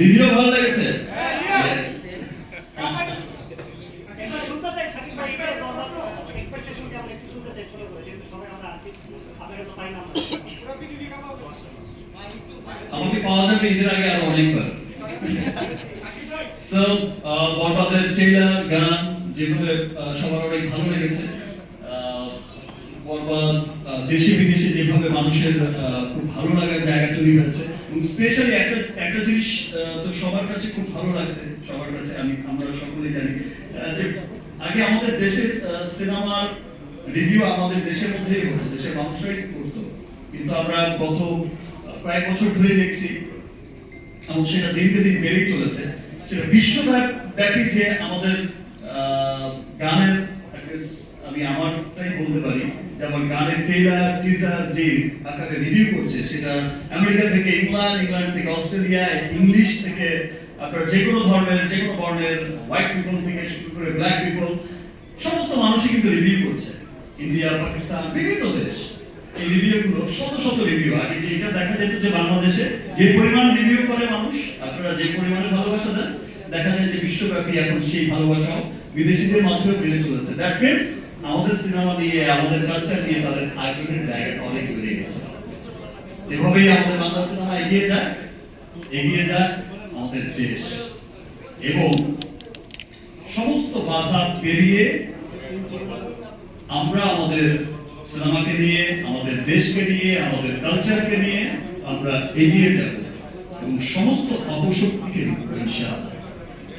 Video ভালো লেগেছে? আমাকে পাওয়া যাবে ঈদের আগে আরও অনেকবার। সো বরবাদের ট্রেলার গান যেভাবে সবার অনেক ভালো লেগেছে। বরবাদ দেশে বিদেশে যেভাবে মানুষের খুব ভালো লাগার জায়গা তৈরি হয়েছে স্পেশালি একটা একটা জিনিস তো সবার কাছে খুব ভালো লাগছে, সবার কাছে আমি, আমরা সকলেই জানি যে আগে আমাদের দেশের সিনেমার রিভিউ আমাদের দেশের মধ্যেই হতো, দেশের মানুষরাই করতো। কিন্তু আমরা গত কয়েক বছর ধরে দেখছি, এবং সেটা দিনকে দিন বেড়েই চলেছে, সেটা বিশ্বব্যাপী যে আমাদের গানের আমি আমারটাই বলতে পারি যে গানের ট্রেলার টিজার যে আকারে রিভিউ করছে, সেটা আমেরিকা থেকে ইংল্যান্ড ইংল্যান্ড থেকে অস্ট্রেলিয়া, ইংলিশ থেকে আপনার যে কোনো ধর্মের, যে কোনো বর্ণের হোয়াইট পিপল থেকে শুরু করে ব্ল্যাক পিপল সমস্ত মানুষই কিন্তু রিভিউ করছে। ইন্ডিয়া, পাকিস্তান, বিভিন্ন দেশ এই রিভিউ গুলো শত শত রিভিউ আগে যে এটা দেখা যেত যে বাংলাদেশে যে পরিমাণ রিভিউ করে মানুষ, আপনারা যে পরিমাণে ভালোবাসা দেন, দেখা যায় যে বিশ্বব্যাপী এখন সেই ভালোবাসাও বিদেশিদের মাঝেও বেড়ে চলেছে। দ্যাট মিনস আমাদের সিনেমা নিয়ে, আমাদের কালচার নিয়ে তাদের আগ্রহের জায়গাটা অনেক বেড়ে গেছে। এভাবেই আমাদের বাংলা সিনেমা এগিয়ে যায় এগিয়ে যায় আমাদের দেশ। এবং সমস্ত বাধা পেরিয়ে আমরা আমাদের সিনেমাকে নিয়ে, আমাদের দেশকে নিয়ে, আমাদের কালচারকে নিয়ে আমরা এগিয়ে যাব। এবং সমস্ত অপশক্তিকে ইনশাআল্লাহ।